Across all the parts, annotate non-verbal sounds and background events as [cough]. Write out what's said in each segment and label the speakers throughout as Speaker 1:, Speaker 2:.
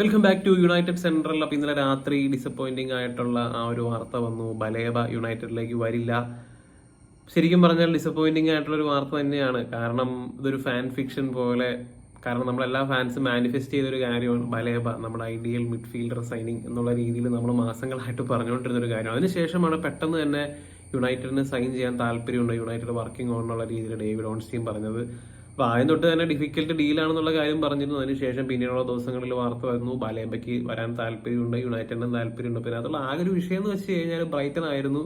Speaker 1: Welcome back to United Central അപ്പോൾ ഇന്നലെ രാത്രി ഡിസപ്പോയിന്റിംഗ് ആയിട്ടുള്ള ആ ഒരു വാർത്ത വന്നു. ബലേബ യുണൈറ്റഡിലേക്ക് വരില്ല. ശരിക്കും പറഞ്ഞാൽ ഡിസപ്പോയിന്റിംഗ് ആയിട്ടുള്ള ഒരു വാർത്ത തന്നെയാണ്. കാരണം ഇതൊരു ഫാൻ ഫിക്ഷൻ പോലെ കാരണം നമ്മളെല്ലാ ഫാൻസും മാനിഫെസ്റ്റ് ചെയ്തൊരു കാര്യമാണ് ബലേബ നമ്മുടെ ഐഡിയൽ മിഡ്ഫീൽഡർ സൈനിങ് എന്നുള്ള രീതിയിൽ നമ്മൾ മാസങ്ങളായിട്ട് പറഞ്ഞുകൊണ്ടിരുന്ന ഒരു കാര്യം അതിനുശേഷമാണ് പെട്ടെന്ന് തന്നെ യുണൈറ്റഡിന് സൈൻ ചെയ്യാൻ താല്പര്യമുണ്ട്. യുണൈറ്റഡ് വർക്കിംഗ് ഓൺ എന്നുള്ള രീതിയിൽ ഡേവിഡ് ഓൺസ്റ്റീൻ പറഞ്ഞത്. അപ്പൊ ആദ്യം തൊട്ട് തന്നെ ഡിഫിക്കൽട്ട് ഡീലാണെന്നുള്ള കാര്യം പറഞ്ഞിരുന്നു. അതിനുശേഷം പിന്നീടുള്ള ദിവസങ്ങളിൽ വാർത്ത വരുന്നു. ബാലേമ്പയ്ക്ക് വരാൻ താല്പര്യമുണ്ട് യുണൈറ്റഡിന് താല്പര്യമുണ്ട്. പിന്നെ അതുള്ള ആകെ ഒരു വിഷയം എന്ന് വെച്ച് കഴിഞ്ഞാൽ ബ്രൈറ്റൺ ആയിരുന്നു.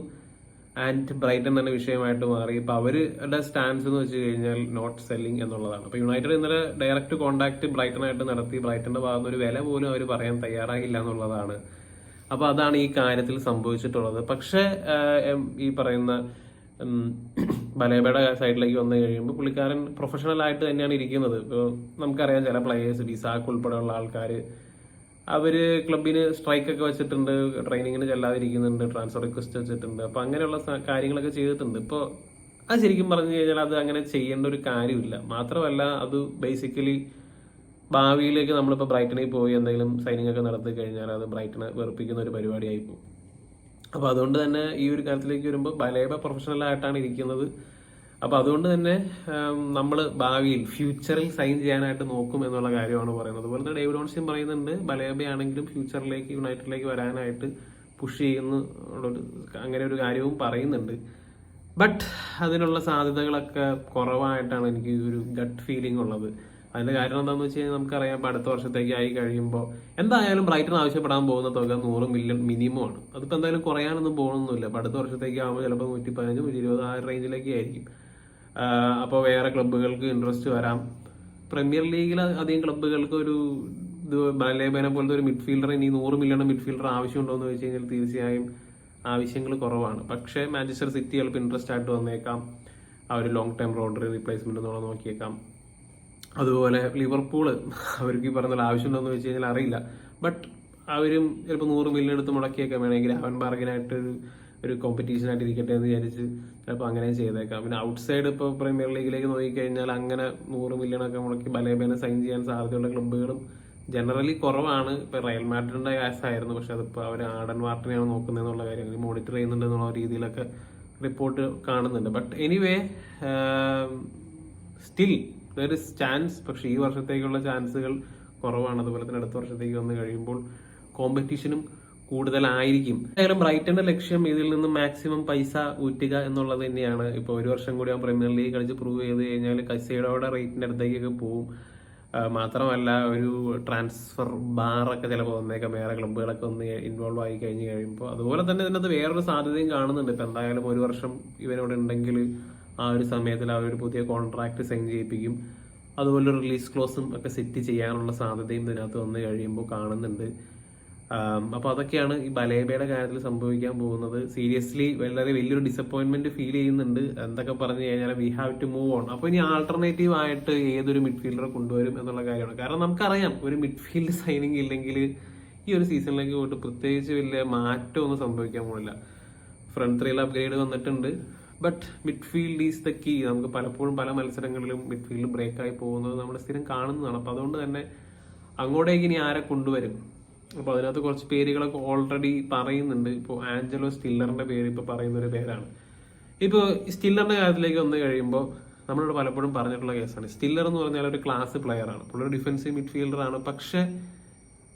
Speaker 1: ആൻഡ് ബ്രൈറ്റൺ തന്നെ വിഷയമായിട്ട് മാറി. ഇപ്പൊ അവരുടെ സ്റ്റാൻസ് എന്ന് വെച്ച് കഴിഞ്ഞാൽ നോട്ട് സെല്ലിംഗ് എന്നുള്ളതാണ്. അപ്പൊ യുണൈറ്റഡ് ഇന്നലെ ഡയറക്റ്റ് കോൺടാക്ട് ബ്രൈറ്റണായിട്ട് നടത്തി. ബ്രൈറ്റന്റെ ഭാഗത്ത് ഒരു വില പോലും അവർ പറയാൻ തയ്യാറായില്ല എന്നുള്ളതാണ്. അപ്പൊ അതാണ് ഈ കാര്യത്തിൽ സംഭവിച്ചിട്ടുള്ളത്. പക്ഷേ ഈ പറയുന്ന ബലേബയുടെ സൈഡിലേക്ക് വന്നു കഴിയുമ്പോൾ പുള്ളിക്കാരൻ പ്രൊഫഷണൽ ആയിട്ട് തന്നെയാണ് ഇരിക്കുന്നത്. ഇപ്പോൾ നമുക്കറിയാം ചില പ്ലേയേഴ്സ് ബിസാക്ക് ഉൾപ്പെടെയുള്ള ആൾക്കാർ അവർ ക്ലബിന് സ്ട്രൈക്ക് ഒക്കെ വെച്ചിട്ടുണ്ട് ട്രെയിനിങ്ങിന് ചെല്ലാതിരിക്കുന്നുണ്ട് ട്രാൻസ്ഫർ റിക്വസ്റ്റ് വെച്ചിട്ടുണ്ട്. അപ്പോൾ അങ്ങനെയുള്ള കാര്യങ്ങളൊക്കെ ചെയ്തിട്ടുണ്ട്. ഇപ്പോൾ അത് ശരിക്കും പറഞ്ഞു കഴിഞ്ഞാൽ അത് അങ്ങനെ ചെയ്യേണ്ട ഒരു കാര്യമില്ല. മാത്രമല്ല അത് ബേസിക്കലി ഭാവിയിലേക്ക് നമ്മളിപ്പോൾ ബ്രൈറ്റണിൽ പോയി എന്തെങ്കിലും സൈനിങ് ഒക്കെ നടത്തി കഴിഞ്ഞാൽ അത് ബ്രൈറ്റനെ വെറുപ്പിക്കുന്ന ഒരു പരിപാടിയായി പോകും. അപ്പോൾ അതുകൊണ്ട് തന്നെ ഈ ഒരു കാര്യത്തിലേക്ക് വരുമ്പോൾ ബലേബ പ്രൊഫഷണൽ ആയിട്ടാണ് ഇരിക്കുന്നത്. അപ്പോൾ അതുകൊണ്ട് തന്നെ നമ്മൾ ഭാവിയിൽ ഫ്യൂച്ചറിൽ സൈൻ ചെയ്യാനായിട്ട് നോക്കും എന്നുള്ള കാര്യമാണ് പറയുന്നത്. അതുപോലെ തന്നെ ഡേവിഡ് ഓൺസിൻ പറയുന്നുണ്ട് ബലേബയാണെങ്കിലും ഫ്യൂച്ചറിലേക്ക് യുണൈറ്റഡിലേക്ക് വരാനായിട്ട് പുഷ് ചെയ്യുന്നു ഉള്ളൊരു അങ്ങനെ ഒരു കാര്യവും പറയുന്നുണ്ട്. ബട്ട് അതിനുള്ള സാധ്യതകളൊക്കെ കുറവായിട്ടാണ് എനിക്ക് ഒരു ഗട്ട് ഫീലിംഗ് ഉള്ളത്. അതിന്റെ കാരണം എന്താണെന്ന് വെച്ച് കഴിഞ്ഞാൽ നമുക്കറിയാം അടുത്ത വർഷത്തേക്ക് ആയി കഴിയുമ്പോൾ എന്തായാലും ബ്രൈറ്റൺ ആവശ്യപ്പെടാൻ പോകുന്ന തുക നൂറ് മില്യൺ മിനിമം ആണ്. അതിപ്പോൾ എന്തായാലും കുറയാനൊന്നും പോകണമെന്നില്ല അപ്പം അടുത്ത വർഷത്തേക്ക് ആകുമ്പോൾ ചിലപ്പോൾ നൂറ്റി പതിനഞ്ച് നൂറ്റി ഇരുപത് ആ റേഞ്ചിലേക്ക് ആയിരിക്കും. അപ്പോൾ വേറെ ക്ലബ്ബുകൾക്ക് ഇൻട്രസ്റ്റ് വരാം. പ്രീമിയർ ലീഗിൽ അധികം ക്ലബ്ബുകൾക്ക് ഒരു ബലേബനെ പോലത്തെ ഒരു മിഡ്ഫീൽഡർ ഇനി നൂറ് മില്യൺ മിഡ്ഫീൽഡർ ആവശ്യമുണ്ടോ എന്ന് വെച്ച് കഴിഞ്ഞാൽ തീർച്ചയായും ആവശ്യങ്ങൾ കുറവാണ്. പക്ഷേ മാഞ്ചസ്റ്റർ സിറ്റി ചിലപ്പോൾ ഇൻട്രസ്റ്റ് ആയിട്ട് വന്നേക്കാം. ആ ഒരു ലോങ് ടൈം റോഡറി റീപ്ലേസ്മെന്റ് എന്നുള്ള നോക്കിയേക്കാം. അതുപോലെ ലിവർപൂൾ അവർക്ക് ഈ പറഞ്ഞ ആവശ്യമുണ്ടോ എന്ന് വെച്ച് കഴിഞ്ഞാൽ അറിയില്ല. ബട്ട് അവരും ചിലപ്പോൾ നൂറ് മില്യൺ എടുത്ത് മുടക്കിയൊക്കെ വേണമെങ്കിൽ അവൻ ബാർഗനായിട്ട് ഒരു ഒരു കോമ്പറ്റീഷൻ ആയിട്ട് ഇരിക്കട്ടെ എന്ന് വിചാരിച്ച് ചിലപ്പോൾ അങ്ങനെ ചെയ്തേക്കാം. പിന്നെ ഔട്ട് സൈഡ് ഇപ്പോൾ പ്രീമിയർ ലീഗിലേക്ക് നോക്കിക്കഴിഞ്ഞാൽ അങ്ങനെ നൂറ് മില്യണൊക്കെ മുടക്കി ബലേബേനെ സൈൻ ചെയ്യാൻ സാധ്യതയുള്ള ക്ലബ്ബുകളും ജനറലി കുറവാണ്. ഇപ്പൊ റയൽ മാഡ്രിഡിന്റെ ആയിരുന്നു പക്ഷെ അതിപ്പോൾ അവർ ആടൻ വാർട്ടിനെയാണ് നോക്കുന്നത് എന്നുള്ള കാര്യം മോണിറ്റർ ചെയ്യുന്നുണ്ട് എന്നുള്ള രീതിയിലൊക്കെ റിപ്പോർട്ട് കാണുന്നുണ്ട്. But anyway still is chance പക്ഷെ ഈ വർഷത്തേക്കുള്ള ചാൻസുകൾ കുറവാണ്. അതുപോലെ തന്നെ അടുത്ത വർഷത്തേക്ക് വന്നു കഴിയുമ്പോൾ കോമ്പറ്റീഷനും കൂടുതലായിരിക്കും. എന്തായാലും ബ്രൈറ്റന്റെ ലക്ഷ്യം ഇതിൽ നിന്ന് മാക്സിമം പൈസ ഊറ്റുക എന്നുള്ളത് തന്നെയാണ്. ഇപ്പോൾ ഒരു വർഷം കൂടി ആ പ്രീമിയർ ലീഗ് കളിച്ച് പ്രൂവ് ചെയ്ത് കഴിഞ്ഞാൽ കസേഡോടെ റേറ്റിന്റെ അടുത്തേക്കൊക്കെ പോവും. മാത്രമല്ല ഒരു ട്രാൻസ്ഫർ ബാറൊക്കെ ചിലപ്പോൾ വന്നേക്കാം. വേറെ ക്ലബ്ബുകളൊക്കെ ഒന്ന് ഇൻവോൾവ് ആയി കഴിഞ്ഞ് കഴിയുമ്പോൾ. അതുപോലെ തന്നെ ഇതിനകത്ത് വേറൊരു സാധ്യതയും കാണുന്നുണ്ട്. ഇപ്പം എന്തായാലും ഒരു വർഷം ഇവനോട് ഉണ്ടെങ്കിൽ ആ ഒരു സമയത്തിൽ ആ ഒരു പുതിയ കോൺട്രാക്ട് സൈൻ ചെയ്യിപ്പിക്കും. അതുപോലെ റിലീസ് ക്ലോസും ഒക്കെ സെറ്റ് ചെയ്യാനുള്ള സാധ്യതയും ഇതിനകത്ത് വന്ന് കഴിയുമ്പോൾ കാണുന്നുണ്ട്. അപ്പോൾ അതൊക്കെയാണ് ഈ ബലേബയുടെ കാര്യത്തിൽ സംഭവിക്കാൻ പോകുന്നത്. സീരിയസ്ലി വളരെ വലിയൊരു ഡിസപ്പോയിന്റ്മെന്റ് ഫീൽ ചെയ്യുന്നുണ്ട്. എന്തൊക്കെ പറഞ്ഞു കഴിഞ്ഞാൽ we have to move on അപ്പോൾ ഇനി ആൾട്ടർനേറ്റീവ് ആയിട്ട് ഏതൊരു മിഡ്ഫീൽഡറെ കൊണ്ടുവരും എന്നുള്ള കാര്യമാണ്. കാരണം നമുക്കറിയാം ഒരു മിഡ്ഫീൽഡ് സൈനിങ് ഇല്ലെങ്കിൽ ഈ ഒരു സീസണിലേക്ക് പോയിട്ട് പ്രത്യേകിച്ച് വലിയ മാറ്റമൊന്നും സംഭവിക്കാൻ പോകില്ല ഫ്രണ്ട് ത്രീയിൽ അപ്ഗ്രേഡ് വന്നിട്ടുണ്ട്. But midfield is the key നമുക്ക് പലപ്പോഴും പല മത്സരങ്ങളിലും മിഡ്ഫീൽഡ് ബ്രേക്കായി പോകുന്നത് നമ്മൾ സ്ഥിരം കാണുന്നതാണ്. അപ്പോൾ അതുകൊണ്ട് തന്നെ അങ്ങോട്ടേക്ക് ഇനി ആരെ കൊണ്ടുവരും? അപ്പോൾ അതിനകത്ത് കുറച്ച് പേരുകളൊക്കെ ഓൾറെഡി പറയുന്നുണ്ട്. ഇപ്പോൾ ആഞ്ചലോ സ്റ്റില്ലറിന്റെ പേര് ഇപ്പോൾ പറയുന്ന ഒരു പേരാണ് ഇപ്പോൾ സ്റ്റില്ലറിന്റെ കാര്യത്തിലേക്ക് വന്നു കഴിയുമ്പോൾ നമ്മളോട് പലപ്പോഴും പറഞ്ഞിട്ടുള്ള കേസാണ്. സ്റ്റില്ലർ എന്ന് പറഞ്ഞാൽ ഒരു ക്ലാസ് പ്ലെയറാണ് പുള്ളി ഒരു ഡിഫൻസീവ് മിഡ്ഫീൽഡറാണ് പക്ഷേ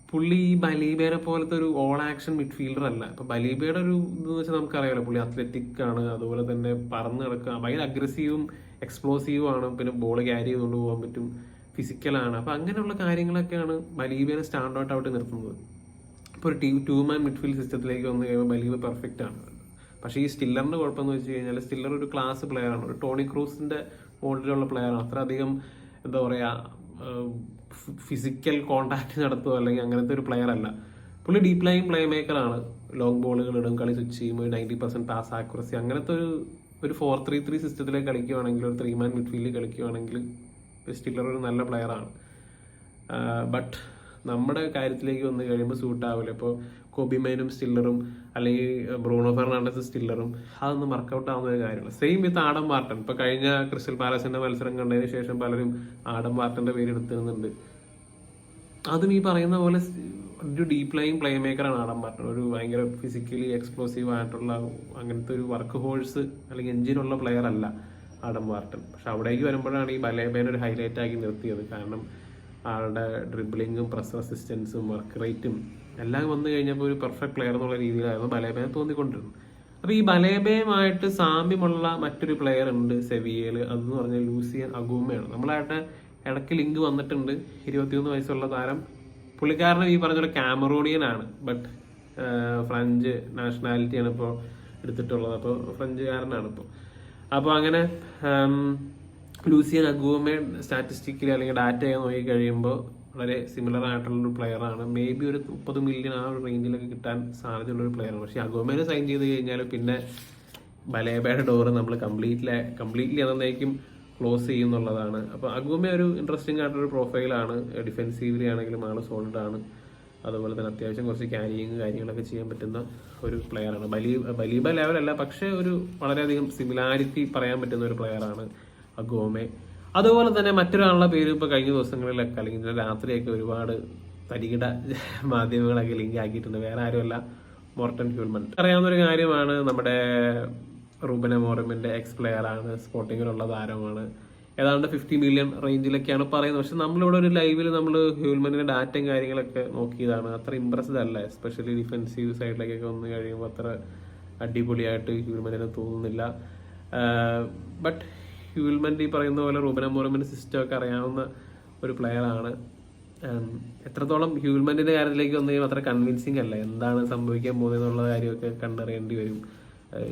Speaker 1: പുള്ളി ഈ ബലീബയുടെ പോലത്തെ ഒരു ഓൾ ആക്ഷൻ മിഡ്ഫീൽഡർ അല്ല. ഇപ്പൊ ബലീബയുടെ ഒരു ഇത് വെച്ചാൽ നമുക്കറിയാമല്ലോ പുള്ളി അത്ലറ്റിക് ആണ് അതുപോലെ തന്നെ പറന്ന് കിടക്കുക ഭയങ്കര അഗ്രസീവും എക്സ്പ്ലോസീവും ആണ് പിന്നെ ബോൾ ക്യാരി ചെയ്തുകൊണ്ട് പോകാൻ പറ്റും ഫിസിക്കലാണ് അപ്പൊ അങ്ങനെയുള്ള കാര്യങ്ങളൊക്കെയാണ് ബലീബേനെ സ്റ്റാൻഡ് ഔട്ട് ആയിട്ട് നിർത്തുന്നത്. ഇപ്പോൾ ഒരു ടീം ടു മാൻ മിഡ്ഫീൽഡ് സിസ്റ്റത്തിലേക്ക് വന്നു കഴിയുമ്പോൾ ബലീബ് പെർഫെക്റ്റ് ആണ്. പക്ഷേ ഈ സ്റ്റില്ലറിന്റെ കുഴപ്പമെന്ന് വെച്ച് കഴിഞ്ഞാൽ സ്റ്റില്ലർ ഒരു ക്ലാസ് പ്ലെയർ ആണ്. ഒരു ടോണി ക്രൂസിന്റെ മോഡലിലുള്ള പ്ലെയർ അത്ര അധികം എന്താ പറയാ ഫിസിക്കൽ കോണ്ടാക്ട് നടത്തുക അല്ലെങ്കിൽ അങ്ങനത്തെ ഒരു പ്ലെയർ അല്ല. പുള്ളി ഡീപ് ലൈൻ പ്ലേ മേക്കറാണ് ലോങ് ബോളുകൾ ഇടും കളി സ്വിച്ച് ചെയ്യുമ്പോൾ നയന്റി പെർസെന്റ് പാസ് ആക്യുറസി അങ്ങനത്തെ ഒരു ഒരു ഫോർ ത്രീ ത്രീ സിസ്റ്റത്തിലേക്ക് കളിക്കുകയാണെങ്കിൽ ഒരു ത്രീ മാൻ മിഡ്ഫീൽഡിൽ കളിക്കുകയാണെങ്കിൽ സ്റ്റില്ലർ ഒരു നല്ല പ്ലെയറാണ് ബട്ട് നമ്മുടെ കാര്യത്തിലേക്ക് വന്ന് കഴിയുമ്പോൾ സൂട്ട് ആവില്ല. ഇപ്പോൾ കോബിമൈനും സ്റ്റില്ലറും അല്ലെങ്കിൽ ബ്രൂണോ ഫെർണാണ്ടസ് സ്റ്റില്ലറും അതൊന്നും വർക്കൗട്ട് ആവുന്ന ഒരു കാര്യമല്ല. സെയിം വിത്ത് ആഡം വാർട്ടൻ ഇപ്പൊ കഴിഞ്ഞ ക്രിസ്റ്റൽ പാലസിന്റെ മത്സരം കണ്ടതിന് ശേഷം പലരും ആഡം വാർട്ടന്റെ പേര് എടുത്തിരുന്നുണ്ട്. അതും ഈ പറയുന്ന പോലെ ഒരു ഡീപ് ലൈൻ പ്ലേ മേക്കറാണ് ആഡം വാർട്ടൻ ഒരു ഭയങ്കര ഫിസിക്കലി എക്സ്പ്ലോസീവ് ആയിട്ടുള്ള അങ്ങനത്തെ ഒരു വർക്ക് ഹോഴ്സ് അല്ലെങ്കിൽ എഞ്ചിനുള്ള പ്ലെയർ അല്ല ആഡം വാർട്ടൻ പക്ഷെ അവിടേക്ക് വരുമ്പോഴാണ് ഈ ബലേബേനെ ഒരു ഹൈലൈറ്റ് ആക്കി നിർത്തിയത്. കാരണം ആളുടെ ഡ്രിബിളിങ്ങും പ്രസ് റെസിസ്റ്റൻസും വർക്ക് റേറ്റും എല്ലാം വന്നു കഴിഞ്ഞപ്പോൾ ഒരു പെർഫെക്റ്റ് പ്ലെയർ എന്നുള്ള രീതിയിലായിരുന്നു ബലേബയം തോന്നിക്കൊണ്ടിരുന്നത്. അപ്പോൾ ഈ ബലേബയുമായിട്ട് സാമ്യമുള്ള മറ്റൊരു പ്ലെയർ ഉണ്ട് സെവിയയിൽ അതെന്ന് പറഞ്ഞാൽ ലൂസിയൻ അഗൂമയാണ്. നമ്മളായിട്ട് ഇടയ്ക്ക് ലിങ്ക് വന്നിട്ടുണ്ട്. ഇരുപത്തിയൊന്ന് വയസ്സുള്ള താരം. പുള്ളിക്കാരനും ഈ പറഞ്ഞ പോലെ കാമറൂണിയൻ ആണ് ബട്ട് ഫ്രഞ്ച് നാഷണാലിറ്റിയാണ് ഇപ്പോൾ എടുത്തിട്ടുള്ളത്. അപ്പോൾ ഫ്രഞ്ചുകാരനാണ് ഇപ്പോൾ അപ്പോൾ അങ്ങനെ ലൂസിയൻ അഗൂമെ സ്റ്റാറ്റിസ്റ്റിക്കലി അല്ലെങ്കിൽ ഡാറ്റയൊക്കെ നോക്കി കഴിയുമ്പോൾ വളരെ സിമിലർ ആയിട്ടുള്ള ഒരു പ്ലെയറാണ് മേ ബി ഒരു മുപ്പത് മില്യൺ ആ ഒരു റേഞ്ചിലൊക്കെ കിട്ടാൻ സാധ്യതയുള്ള ഒരു പ്ലെയറാണ് പക്ഷേ അഗോമേനെ സൈൻ ചെയ്ത് കഴിഞ്ഞാൽ പിന്നെ ബലേബയുടെ ഡോറ് നമ്മൾ കംപ്ലീറ്റ്ലി കംപ്ലീറ്റ്ലി അതെന്നേക്കും ക്ലോസ് ചെയ്യുന്നുള്ളതാണ്. അപ്പോൾ അഗോമേ ഒരു ഇൻട്രസ്റ്റിംഗ് ആയിട്ടൊരു പ്രൊഫൈലാണ് ഡിഫെൻസീവ്ലി ആണെങ്കിലും ആൾ സോളിഡ് ആണ്. അതുപോലെ തന്നെ അത്യാവശ്യം കുറച്ച് ക്യാരിയിങ് കാര്യങ്ങളൊക്കെ ചെയ്യാൻ പറ്റുന്ന ഒരു പ്ലെയറാണ് ബലീ ബലീബ ലെവലല്ല പക്ഷേ ഒരു വളരെയധികം സിമിലാരിറ്റി പറയാൻ പറ്റുന്ന ഒരു പ്ലെയറാണ് അഗോമെ. അതുപോലെ തന്നെ മറ്റൊരാളുടെ പേര് ഇപ്പോൾ കഴിഞ്ഞ ദിവസങ്ങളിലൊക്കെ അല്ലെങ്കിൽ രാത്രിയൊക്കെ ഒരുപാട് തരികിട [laughs] മാധ്യമങ്ങളൊക്കെ ലിങ്ക് ആക്കിയിട്ടുണ്ട്. വേറെ ആരുമല്ല മോർട്ടൻ ഹ്യൂമൻ. അറിയാവുന്ന ഒരു കാര്യമാണ് നമ്മുടെ റൂബൻ മോറമിന്റെ എക്സ് പ്ലെയർ ആണ് സ്പോർട്ടിങ്ങിലുള്ള താരമാണ് ഏതാണ്ട് ഫിഫ്റ്റി മില്യൺ റേഞ്ചിലൊക്കെയാണ് പറയുന്നത്. പക്ഷെ നമ്മളിവിടെ ഒരു ലൈവിൽ നമ്മൾ ഹ്യൂൽമനിന്റെ ഡാറ്റയും കാര്യങ്ങളൊക്കെ നോക്കിയതാണ്. അത്ര ഇമ്പ്രസ്ഡ് അല്ല. എസ്പെഷ്യലി ഡിഫെൻസീവ് സൈഡിലേക്കൊക്കെ വന്ന് കഴിയുമ്പോൾ അത്ര അടിപൊളിയായിട്ട് ഹ്യൂൽമനിനെ തോന്നുന്നില്ല. ബട്ട് ഹ്യൂൽമൻ ഈ പറയുന്ന പോലെ റൂബൻ സിസ്റ്റം ഒക്കെ അറിയാവുന്ന ഒരു പ്ലെയർ ആണ്. എത്രത്തോളം ഹ്യൂൽമെന്റിന്റെ കാര്യത്തിലേക്ക് വന്നു കഴിഞ്ഞാൽ അത്ര കൺവിൻസിങ് അല്ല. എന്താണ് സംഭവിക്കാൻ പോകുന്നത് എന്നുള്ള കാര്യമൊക്കെ കണ്ടറിയേണ്ടി വരും.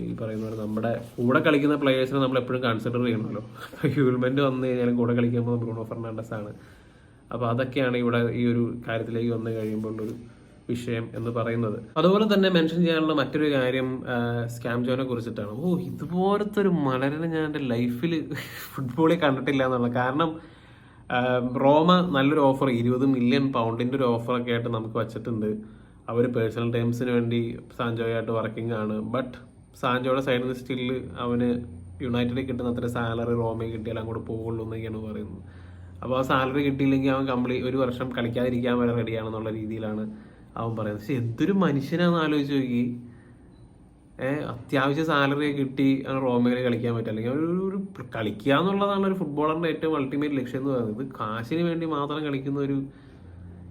Speaker 1: ഈ പറയുന്ന പോലെ നമ്മുടെ കൂടെ കളിക്കുന്ന പ്ലെയേഴ്സിനെ നമ്മൾ എപ്പോഴും കൺസിഡർ ചെയ്യണമല്ലോ. ഹ്യൂൽമെന്റ് വന്നു കഴിഞ്ഞാലും കൂടെ കളിക്കുമ്പോൾ ബ്രൂണോ ഫെർണാണ്ടസ് ആണ്. അപ്പോൾ അതൊക്കെയാണ് ഇവിടെ ഈ ഒരു കാര്യത്തിലേക്ക് വന്നു കഴിയുമ്പോൾ ഒരു വിഷയം എന്ന് പറയുന്നത്. അതുപോലെ തന്നെ മെൻഷൻ ചെയ്യാനുള്ള മറ്റൊരു കാര്യം സ്കാം ജോനെ കുറിച്ചിട്ടാണ്. ഓ ഇതുപോലത്തെ ഒരു മലരനെ ഞാൻ എന്റെ ലൈഫിൽ ഫുട്ബോളിൽ കണ്ടിട്ടില്ല എന്നുള്ള. കാരണം റോമ നല്ലൊരു ഓഫർ ഇരുപത് മില്യൺ പൗണ്ടിന്റെ ഒരു ഓഫറൊക്കെ ആയിട്ട് നമുക്ക് വച്ചിട്ടുണ്ട്. അവർ പേഴ്സണൽ ടൈംസിന് വേണ്ടി സാൻജോയായിട്ട് വർക്കിംഗ് ആണ്. ബട്ട് സാൻജോയുടെ സൈഡിൽ നിന്ന് സ്റ്റില്ല് അവന് യുണൈറ്റഡിൽ കിട്ടുന്ന അത്ര സാലറി റോമയിൽ കിട്ടിയാൽ അങ്ങോട്ട് പോകുള്ളൂ എന്നൊക്കെയാണ് പറയുന്നത്. അപ്പോൾ ആ സാലറി കിട്ടിയില്ലെങ്കിൽ അവൻ കംപ്ലീറ്റ് ഒരു വർഷം കളിക്കാതിരിക്കാൻ വരെ റെഡിയാണെന്നുള്ള രീതിയിലാണ് അവൻ പറയുന്നത്. പക്ഷെ എന്തൊരു മനുഷ്യനാണെന്ന് ആലോചിച്ച് നോക്കി. ഏഹ് അത്യാവശ്യം സാലറി കിട്ടി റോമയിൽ കളിക്കാൻ പറ്റും. അല്ലെങ്കിൽ ഒരു ഒരു കളിക്കുക എന്നുള്ളതാണ് ഒരു ഫുട്ബോളറിന്റെ ഏറ്റവും അൾട്ടിമേറ്റ് ലക്ഷ്യം എന്ന് പറയുന്നത്. കാശിന് വേണ്ടി മാത്രം കളിക്കുന്ന ഒരു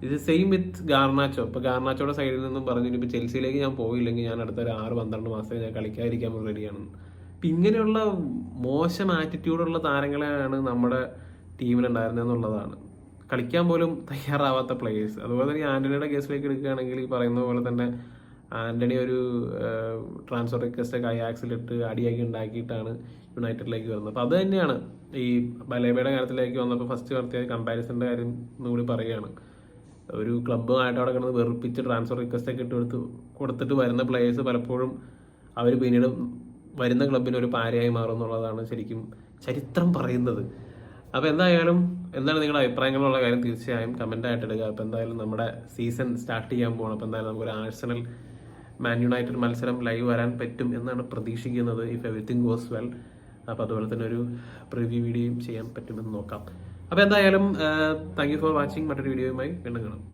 Speaker 1: ഇത് സെയിം വിത്ത് ഗാർണാച്ചോ ഇപ്പോൾ ഗാർണാച്ചോയുടെ സൈഡിൽ നിന്നും പറഞ്ഞു ഇപ്പോൾ ചെൽസിയിലേക്ക് ഞാൻ പോയില്ലെങ്കിൽ ഞാൻ അടുത്ത ഒരു ആറ് പന്ത്രണ്ട് മാസം ഞാൻ കളിക്കാതിരിക്കാൻ റെഡിയാണെന്ന് അപ്പം ഇങ്ങനെയുള്ള മോശം ആറ്റിറ്റ്യൂഡുള്ള താരങ്ങളെയാണ് നമ്മുടെ ടീമിലുണ്ടായിരുന്നെന്നുള്ളതാണ് കളിക്കാൻ പോലും തയ്യാറാവാത്ത പ്ലേയേഴ്സ് അതുപോലെ തന്നെ ആന്റണിയുടെ കേസിലേക്ക് എടുക്കുകയാണെങ്കിൽ ഈ പറയുന്ന പോലെ തന്നെ ആന്റണി ഒരു ട്രാൻസ്ഫർ റിക്വസ്റ്റ് ഒക്കെ അയാക്സിലിട്ട് അടിയാക്കി ഉണ്ടാക്കിയിട്ടാണ് യുണൈറ്റഡിലേക്ക് വരുന്നത്. അപ്പോൾ അത് തന്നെയാണ്. ഈ ബലേബയുടെ കാര്യത്തിലേക്ക് വന്നപ്പോൾ ഫസ്റ്റ് നടത്തിയ കമ്പാരിസന്റെ കാര്യം ഒന്നുകൂടി പറയുകയാണ്. ഒരു ക്ലബ്ബുമായിട്ട് അവിടെ കിടന്ന് വെറുപ്പിച്ച് ട്രാൻസ്ഫർ റിക്വസ്റ്റ് ഒക്കെ ഇട്ട് കൊടുത്ത് കൊടുത്തിട്ട് വരുന്ന പ്ലേയേഴ്സ് പലപ്പോഴും അവർ പിന്നീട് വരുന്ന ക്ലബിന് ഒരു പാരയായി മാറും എന്നുള്ളതാണ് ശരിക്കും ചരിത്രം പറയുന്നത്. അപ്പോൾ എന്തായാലും എന്താണ് നിങ്ങളുടെ അഭിപ്രായങ്ങളുള്ള കാര്യം തീർച്ചയായും കമന്റ് ആയിട്ട് ഇടുക. അപ്പോൾ എന്തായാലും നമ്മുടെ സീസൺ സ്റ്റാർട്ട് ചെയ്യാൻ പോകണം അപ്പോൾ എന്തായാലും നമുക്കൊരു ആഴ്സണൽ മാൻ യുണൈറ്റഡ് മത്സരം ലൈവ് വരാൻ പറ്റും എന്നാണ് പ്രതീക്ഷിക്കുന്നത്. ഇഫ് എവറിത്തിങ് ഗോസ് വെൽ അപ്പോൾ അതുപോലെ തന്നെ ഒരു പ്രിവ്യൂ വീഡിയോയും ചെയ്യാൻ പറ്റുമെന്ന് നോക്കാം. അപ്പോൾ എന്തായാലും താങ്ക് യു ഫോർ വാച്ചിങ് മറ്റൊരു വീഡിയോയുമായി വീണ്ടും കാണാം.